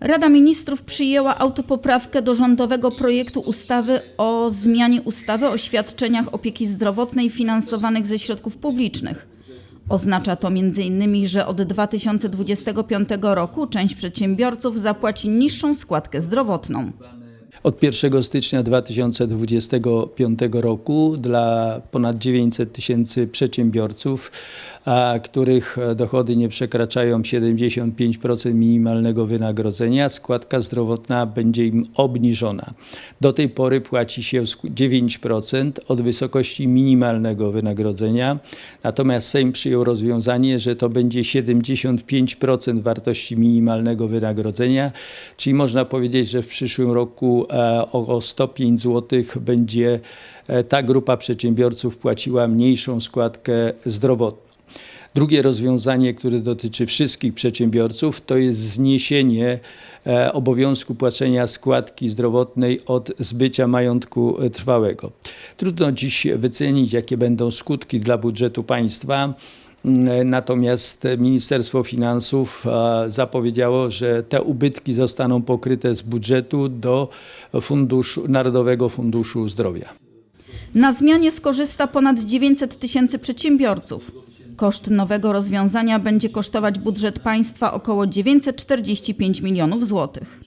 Rada Ministrów przyjęła autopoprawkę do rządowego projektu ustawy o zmianie ustawy o świadczeniach opieki zdrowotnej finansowanych ze środków publicznych. Oznacza to m.in., że od 2025 roku część przedsiębiorców zapłaci niższą składkę zdrowotną. Od 1 stycznia 2025 roku dla ponad 900 tysięcy przedsiębiorców, których dochody nie przekraczają 75% minimalnego wynagrodzenia, składka zdrowotna będzie im obniżona. Do tej pory płaci się sk- 9% od wysokości minimalnego wynagrodzenia, natomiast Sejm przyjął rozwiązanie, że to będzie 75% wartości minimalnego wynagrodzenia, czyli można powiedzieć, że w przyszłym roku e, o 105 zł będzie e, ta grupa przedsiębiorców płaciła mniejszą składkę zdrowotną. Drugie rozwiązanie, które dotyczy wszystkich przedsiębiorców, to jest zniesienie e, obowiązku płacenia składki zdrowotnej od zbycia majątku trwałego. Trudno dziś wycenić, jakie będą skutki dla budżetu państwa. Natomiast Ministerstwo Finansów e, zapowiedziało, że te ubytki zostaną pokryte z budżetu do funduszu, Narodowego Funduszu Zdrowia. Na zmianie skorzysta ponad 900 tysięcy przedsiębiorców. Koszt nowego rozwiązania będzie kosztować budżet państwa około 945 milionów złotych.